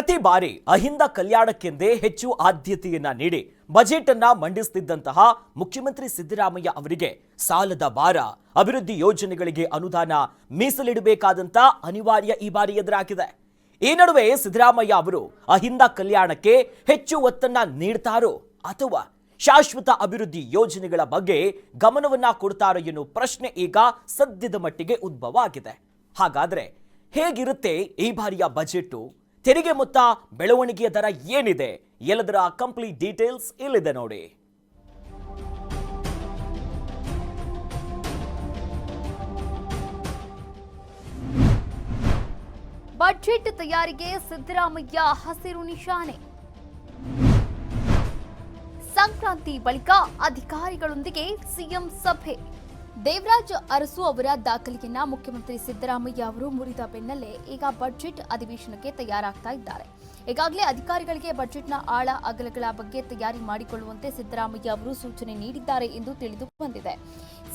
ಪ್ರತಿ ಬಾರಿ ಅಹಿಂದ ಕಲ್ಯಾಣಕ್ಕೆಂದೇ ಹೆಚ್ಚು ಆದ್ಯತೆಯನ್ನ ನೀಡಿ ಬಜೆಟ್ ಅನ್ನ ಮಂಡಿಸುತ್ತಿದ್ದಂತಹ ಮುಖ್ಯಮಂತ್ರಿ ಸಿದ್ದರಾಮಯ್ಯ ಅವರಿಗೆ ಸಾಲದ ಭಾರ. ಅಭಿವೃದ್ಧಿ ಯೋಜನೆಗಳಿಗೆ ಅನುದಾನ ಮೀಸಲಿಡಬೇಕಾದಂತ ಅನಿವಾರ್ಯ ಈ ಬಾರಿ ಎದುರಾಗಿದೆ. ಈ ನಡುವೆ ಸಿದ್ದರಾಮಯ್ಯ ಅವರು ಅಹಿಂದ ಕಲ್ಯಾಣಕ್ಕೆ ಹೆಚ್ಚು ಒತ್ತನ್ನ ನೀಡ್ತಾರೋ ಅಥವಾ ಶಾಶ್ವತ ಅಭಿವೃದ್ಧಿ ಯೋಜನೆಗಳ ಬಗ್ಗೆ ಗಮನವನ್ನ ಕೊಡ್ತಾರೋ ಎನ್ನುವ ಪ್ರಶ್ನೆ ಈಗ ಸದ್ಯದ ಮಟ್ಟಿಗೆ ಉದ್ಭವ ಆಗಿದೆ. ಹಾಗಾದ್ರೆ ಹೇಗಿರುತ್ತೆ ಈ ಬಾರಿಯ ಬಜೆಟ್? ತೆರಿಗೆ ಮೊತ್ತ ಬೆಳವಣಿಗೆಯ ದರ ಏನಿದೆ? ಎಲ್ಲದರ ಕಂಪ್ಲೀಟ್ ಡೀಟೇಲ್ಸ್ ಇಲ್ಲಿದೆ ನೋಡಿ. ಬಜೆಟ್ ತಯಾರಿಗೆ ಸಿದ್ದರಾಮಯ್ಯ ಹಸಿರು ನಿಶಾನೆ. ಸಂಕ್ರಾಂತಿ ಬಳಿಕ ಅಧಿಕಾರಿಗಳೊಂದಿಗೆ ಸಿಎಂ ಸಭೆ. ದೇವರಾಜ್ ಅರಸು ಅವರ ದಾಖಲೆಯನ್ನ ಮುಖ್ಯಮಂತ್ರಿ ಸಿದ್ದರಾಮಯ್ಯ ಅವರು ಮುರಿದ ಬೆನ್ನಲ್ಲೇ ಈಗ ಬಜೆಟ್ ಅಧಿವೇಶನಕ್ಕೆ ತಯಾರಾಗ್ತಾ ಇದ್ದಾರೆ. ಈಗಾಗಲೇ ಅಧಿಕಾರಿಗಳಿಗೆ ಬಜೆಟ್ನ ಆಳ ಅಗಲಗಳ ಬಗ್ಗೆ ತಯಾರಿ ಮಾಡಿಕೊಳ್ಳುವಂತೆ ಸಿದ್ದರಾಮಯ್ಯ ಅವರು ಸೂಚನೆ ನೀಡಿದ್ದಾರೆ ಎಂದು ತಿಳಿದು ಬಂದಿದೆ.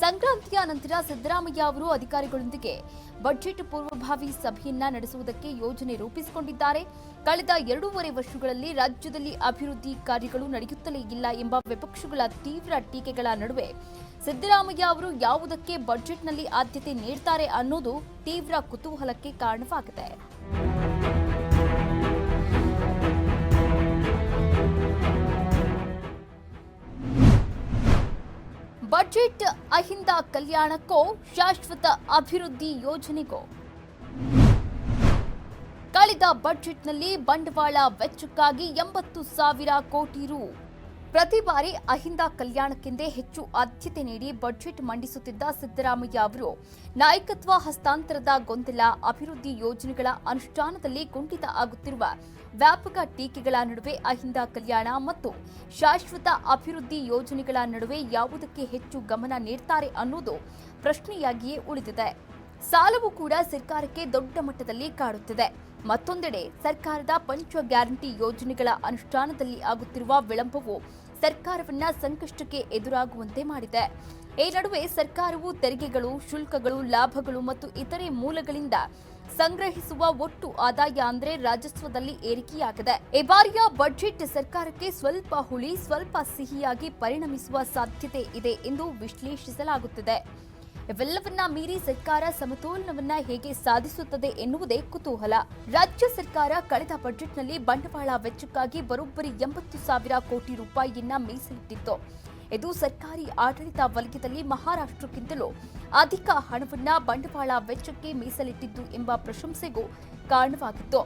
ಸಂಕ್ರಾಂತಿಯ ನಂತರ ಸಿದ್ದರಾಮಯ್ಯ ಅವರು ಅಧಿಕಾರಿಗಳೊಂದಿಗೆ ಬಜೆಟ್ ಪೂರ್ವಭಾವಿ ಸಭೆಯನ್ನ ನಡೆಸುವುದಕ್ಕೆ ಯೋಜನೆ ರೂಪಿಸಿಕೊಂಡಿದ್ದಾರೆ. ಕಳೆದ ಎರಡೂವರೆ ವರ್ಷಗಳಲ್ಲಿ ರಾಜ್ಯದಲ್ಲಿ ಅಭಿವೃದ್ಧಿ ಕಾರ್ಯಗಳು ನಡೆಯುತ್ತಲೇ ಇಲ್ಲ ಎಂಬ ವಿಪಕ್ಷಗಳ ತೀವ್ರ ಟೀಕೆಗಳ ನಡುವೆ ಸಿದ್ದರಾಮಯ್ಯ ಅವರು ಯಾವುದಕ್ಕೆ ಬಜೆಟ್ನಲ್ಲಿ ಆದ್ಯತೆ ನೀಡ್ತಾರೆ ಅನ್ನೋದು ತೀವ್ರ ಕುತೂಹಲಕ್ಕೆ ಕಾರಣವಾಗಿದೆ. ಬಜೆಟ್ ಅಹಿಂದ ಕಲ್ಯಾಣಕ್ಕೋ ಶಾಶ್ವತ ಅಭಿವೃದ್ಧಿ ಯೋಜನೆಗೋ. ಕಳೆದ ಬಜೆಟ್ನಲ್ಲಿ ಬಂಡವಾಳ ವೆಚ್ಚಕ್ಕಾಗಿ ಎಂಬತ್ತು ಸಾವಿರ ಕೋಟಿ ರು. ಪ್ರತಿ ಬಾರಿ ಅಹಿಂದ ಕಲ್ಯಾಣಕ್ಕೆಂದೇ ಹೆಚ್ಚು ಆದ್ಯತೆ ನೀಡಿ ಬಜೆಟ್ ಮಂಡಿಸುತ್ತಿದ್ದ ಸಿದ್ದರಾಮಯ್ಯ ಅವರು, ನಾಯಕತ್ವ ಹಸ್ತಾಂತರದ ಗೊಂದಲ, ಅಭಿವೃದ್ಧಿ ಯೋಜನೆಗಳ ಅನುಷ್ಠಾನದಲ್ಲಿ ಕುಂಠಿತ ಆಗುತ್ತಿರುವ ವ್ಯಾಪಕ ಟೀಕೆಗಳ ನಡುವೆ ಅಹಿಂದ ಕಲ್ಯಾಣ ಮತ್ತು ಶಾಶ್ವತ ಅಭಿವೃದ್ಧಿ ಯೋಜನೆಗಳ ನಡುವೆ ಯಾವುದಕ್ಕೆ ಹೆಚ್ಚು ಗಮನ ನೀಡ್ತಾರೆ ಅನ್ನೋದು ಪ್ರಶ್ನೆಯಾಗಿಯೇ ಉಳಿದಿದೆ. ಸಾಲವು ಕೂಡ ಸರ್ಕಾರಕ್ಕೆ ದೊಡ್ಡ ಮಟ್ಟದಲ್ಲಿ ಕಾಡುತ್ತಿದೆ. ಮತ್ತೊಂದೆಡೆ ಸರ್ಕಾರದ ಪಂಚ ಗ್ಯಾರಂಟಿ ಯೋಜನೆಗಳ ಅನುಷ್ಠಾನದಲ್ಲಿ ಆಗುತ್ತಿರುವ ವಿಳಂಬವು ಸರ್ಕಾರವನ್ನ ಸಂಕಷ್ಟಕ್ಕೆ ಎದುರಾಗುವಂತೆ ಮಾಡಿದೆ. ಈ ನಡುವೆ ಸರ್ಕಾರವು ತೆರಿಗೆಗಳು, ಶುಲ್ಕಗಳು, ಲಾಭಗಳು ಮತ್ತು ಇತರೆ ಮೂಲಗಳಿಂದ ಸಂಗ್ರಹಿಸುವ ಒಟ್ಟು ಆದಾಯ ಅಂದ್ರೆ ರಾಜಸ್ವದಲ್ಲಿ ಏರಿಕೆಯಾಗಿದೆ. ಈ ಬಾರಿಯ ಬಜೆಟ್ ಸರ್ಕಾರಕ್ಕೆ ಸ್ವಲ್ಪ ಹುಳಿ, ಸ್ವಲ್ಪ ಸಿಹಿಯಾಗಿ ಪರಿಣಮಿಸುವ ಸಾಧ್ಯತೆ ಇದೆ ಎಂದು ವಿಶ್ಲೇಷಿಸಲಾಗುತ್ತಿದೆ. ಇವೆಲ್ಲವನ್ನ ಮೀರಿ ಸರ್ಕಾರ ಸಮತೋಲನವನ್ನ ಹೇಗೆ ಸಾಧಿಸುತ್ತದೆ ಎನ್ನುವುದೇ ಕುತೂಹಲ. ರಾಜ್ಯ ಸರ್ಕಾರ ಕಳೆದ ಬಜೆಟ್ನಲ್ಲಿ ಬಂಡವಾಳ ವೆಚ್ಚಕ್ಕಾಗಿ ಬರೋಬ್ಬರಿ ಎಂಬತ್ತು ಸಾವಿರ ಕೋಟಿ ರೂಪಾಯಿಯನ್ನ ಮೀಸಲಿಟ್ಟಿತ್ತು. ಇದು ಸರ್ಕಾರಿ ಆಡಳಿತ ವಲಯದಲ್ಲಿ ಮಹಾರಾಷ್ಟ್ರಕ್ಕಿಂತಲೂ ಅಧಿಕ ಹಣವನ್ನ ಬಂಡವಾಳ ವೆಚ್ಚಕ್ಕೆ ಮೀಸಲಿಟ್ಟಿದ್ದು ಎಂಬ ಪ್ರಶಂಸೆಗೂ ಕಾರಣವಾಗಿತ್ತು.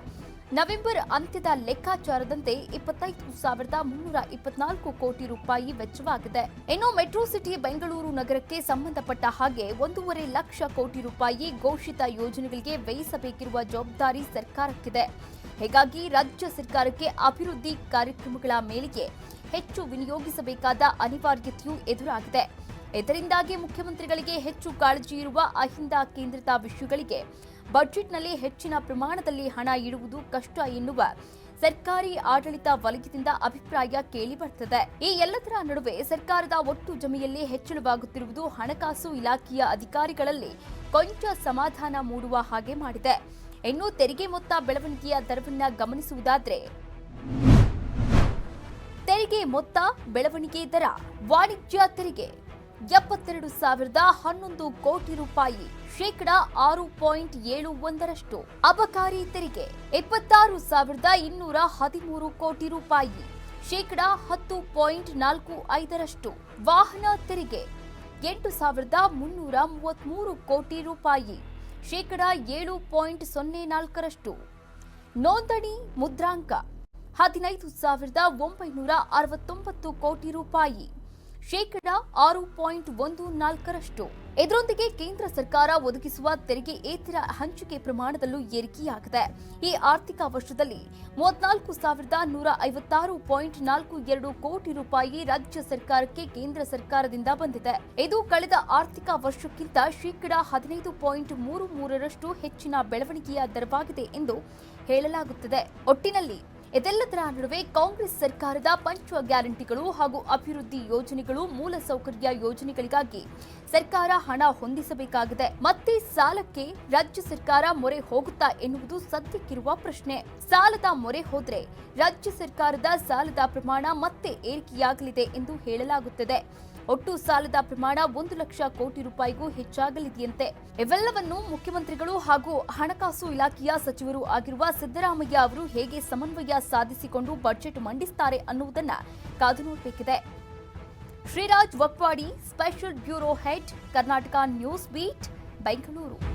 ನವೆಂಬರ್ ಅಂತ್ಯದ ಲೆಕ್ಕಾಚಾರದಂತೆ ಇಪ್ಪತ್ತೈದು ಸಾವಿರದ ಮುನ್ನೂರ ಇಪ್ಪತ್ನಾಲ್ಕು ಕೋಟಿ ರೂಪಾಯಿ ವೆಚ್ಚವಾಗಿದೆ. ಇನ್ನು ಮೆಟ್ರೋ ಸಿಟಿ ಬೆಂಗಳೂರು ನಗರಕ್ಕೆ ಸಂಬಂಧಪಟ್ಟ ಹಾಗೆ ಒಂದೂವರೆ ಲಕ್ಷ ಕೋಟಿ ರೂಪಾಯಿ ಘೋಷಿತ ಯೋಜನೆಗಳಿಗೆ ವ್ಯಯಿಸಬೇಕಿರುವ ಜವಾಬ್ದಾರಿ ಸರ್ಕಾರಕ್ಕಿದೆ. ಹೀಗಾಗಿ ರಾಜ್ಯ ಸರ್ಕಾರಕ್ಕೆ ಅಭಿವೃದ್ಧಿ ಕಾರ್ಯಕ್ರಮಗಳ ಮೇಲೆಗೆ ಹೆಚ್ಚು ವಿನಿಯೋಗಿಸಬೇಕಾದ ಅನಿವಾರ್ಯತೆಯೂ ಎದುರಾಗಿದೆ. ಇದರಿಂದಾಗಿ ಮುಖ್ಯಮಂತ್ರಿಗಳಿಗೆ ಹೆಚ್ಚು ಕಾಳಜಿ ಇರುವ ಅಹಿಂದ ಕೇಂದ್ರಿತ ವಿಷಯಗಳಿಗೆ ಬಜೆಟ್ನಲ್ಲಿ ಹೆಚ್ಚಿನ ಪ್ರಮಾಣದಲ್ಲಿ ಹಣ ಇಡುವುದು ಕಷ್ಟ ಎನ್ನುವ ಸರ್ಕಾರಿ ಆಡಳಿತ ವಲಯದಿಂದ ಅಭಿಪ್ರಾಯ ಕೇಳಿಬರ್ತದೆ ಈ ಎಲ್ಲದರ ನಡುವೆ ಸರ್ಕಾರದ ಒಟ್ಟು ಜಮೆಯಲ್ಲಿ ಹೆಚ್ಚಳವಾಗುತ್ತಿರುವುದು ಹಣಕಾಸು ಇಲಾಖೆಯ ಅಧಿಕಾರಿಗಳಲ್ಲಿ ಕೊಂಚ ಸಮಾಧಾನ ಮೂಡುವ ಹಾಗೆ ಮಾಡಿದೆ. ಇನ್ನು ತೆರಿಗೆ ಮೊತ್ತ ಬೆಳವಣಿಗೆಯ ದರವನ್ನ ಗಮನಿಸುವುದಾದರೆ, ತೆರಿಗೆ ಮೊತ್ತ, ಬೆಳವಣಿಗೆ ದರ, ವಾಣಿಜ್ಯ ತೆರಿಗೆ ಎಪ್ಪತ್ತೆರಡು ಸಾವಿರದ ಹನ್ನೊಂದು ಕೋಟಿ ರೂಪಾಯಿ. ಶೇಕಡ ಆರು ಪಾಯಿಂಟ್ ಏಳು ಒಂದರಷ್ಟು. ಅಬಕಾರಿ ತೆರಿಗೆ ಇಪ್ಪತ್ತಾರು ಸಾವಿರದ ಇನ್ನೂರ ಹದಿಮೂರು ಕೋಟಿ ರೂಪಾಯಿ. ಶೇಕಡ ಹತ್ತು ಪಾಯಿಂಟ್ ನಾಲ್ಕು ಐದರಷ್ಟು. ವಾಹನ ತೆರಿಗೆ ಎಂಟು ಸಾವಿರದ ಮುನ್ನೂರ ಮೂವತ್ಮೂರು ಕೋಟಿ ರೂಪಾಯಿ. ಶೇಕಡ ಏಳು ಪಾಯಿಂಟ್ ಸೊನ್ನೆ ನಾಲ್ಕರಷ್ಟು. ನೋಂದಣಿ ಮುದ್ರಾಂಕ ಹದಿನೈದು ಸಾವಿರದ ಒಂಬೈನೂರ ಅರವತ್ತೊಂಬತ್ತು ಕೋಟಿ ರೂಪಾಯಿ. ಶೇಕಡ ಆರು ಪಾಯಿಂಟ್ ಒಂದು ನಾಲ್ಕರಷ್ಟು. ಇದರೊಂದಿಗೆ ಕೇಂದ್ರ ಸರ್ಕಾರ ಒದಗಿಸುವ ತೆರಿಗೆ ಏತರ ಹಂಚಿಕೆ ಪ್ರಮಾಣದಲ್ಲೂ ಏರಿಕೆಯಾಗಿದೆ. ಈ ಆರ್ಥಿಕ ವರ್ಷದಲ್ಲಿ ಮೂವತ್ನಾಲ್ಕು ಸಾವಿರದ ನೂರ ಐವತ್ತಾರು ಪಾಯಿಂಟ್ ನಾಲ್ಕು ಎರಡು ಕೋಟಿ ರೂಪಾಯಿ ರಾಜ್ಯ ಸರ್ಕಾರಕ್ಕೆ ಕೇಂದ್ರ ಸರ್ಕಾರದಿಂದ ಬಂದಿದೆ. ಇದು ಕಳೆದ ಆರ್ಥಿಕ ವರ್ಷಕ್ಕಿಂತ ಶೇಕಡಾ ಹದಿನೈದು ಪಾಯಿಂಟ್ ಮೂರು ಮೂರರಷ್ಟು ಹೆಚ್ಚಿನ ಬೆಳವಣಿಗೆಯ ದರವಾಗಿದೆ ಎಂದು ಹೇಳಲಾಗುತ್ತದೆ. ಒಟ್ಟಿನಲ್ಲಿ ಇದೆಲ್ಲದರ ನಡುವೆ ಕಾಂಗ್ರೆಸ್ ಸರ್ಕಾರದ ಪಂಚ ಗ್ಯಾರಂಟಿಗಳು ಹಾಗೂ ಅಭಿವೃದ್ಧಿ ಯೋಜನೆಗಳು ಮೂಲಸೌಕರ್ಯ ಯೋಜನೆಗಳಿಗಾಗಿ ಸರ್ಕಾರ ಹಣ ಹೊಂದಿಸಬೇಕಾಗಿದೆ. ಮತ್ತೆ ಸಾಲಕ್ಕೆ ರಾಜ್ಯ ಸರ್ಕಾರ ಮೊರೆ ಹೋಗುತ್ತಾ ಎನ್ನುವುದು ಸದ್ಯಕ್ಕಿರುವ ಪ್ರಶ್ನೆ. ಸಾಲದ ಮೊರೆ ಹೋದ್ರೆ ರಾಜ್ಯ ಸರ್ಕಾರದ ಸಾಲದ ಪ್ರಮಾಣ ಮತ್ತೆ ಏರಿಕೆಯಾಗಲಿದೆ ಎಂದು ಹೇಳಲಾಗುತ್ತಿದೆ. ಒಟ್ಟು ಸಾಲದ ಪ್ರಮಾಣ ಒಂದು ಲಕ್ಷ ಕೋಟಿ ರೂಪಾಯಿಗೂ ಹೆಚ್ಚಾಗಲಿದೆಯಂತೆ. ಇವೆಲ್ಲವನ್ನು ಮುಖ್ಯಮಂತ್ರಿಗಳು ಹಾಗೂ ಹಣಕಾಸು ಇಲಾಖೆಯ ಸಚಿವರು ಆಗಿರುವ ಸಿದ್ದರಾಮಯ್ಯ ಅವರು ಹೇಗೆ ಸಮನ್ವಯ ಸಾಧಿಸಿಕೊಂಡು ಬಜೆಟ್ ಮಂಡಿಸುತ್ತಾರೆ ಅನ್ನುವುದನ್ನು ಕಾದು ನೋಡಬೇಕಿದೆ. Shriraj Vakwadi, special bureau head, Karnataka news beat, Bengaluru.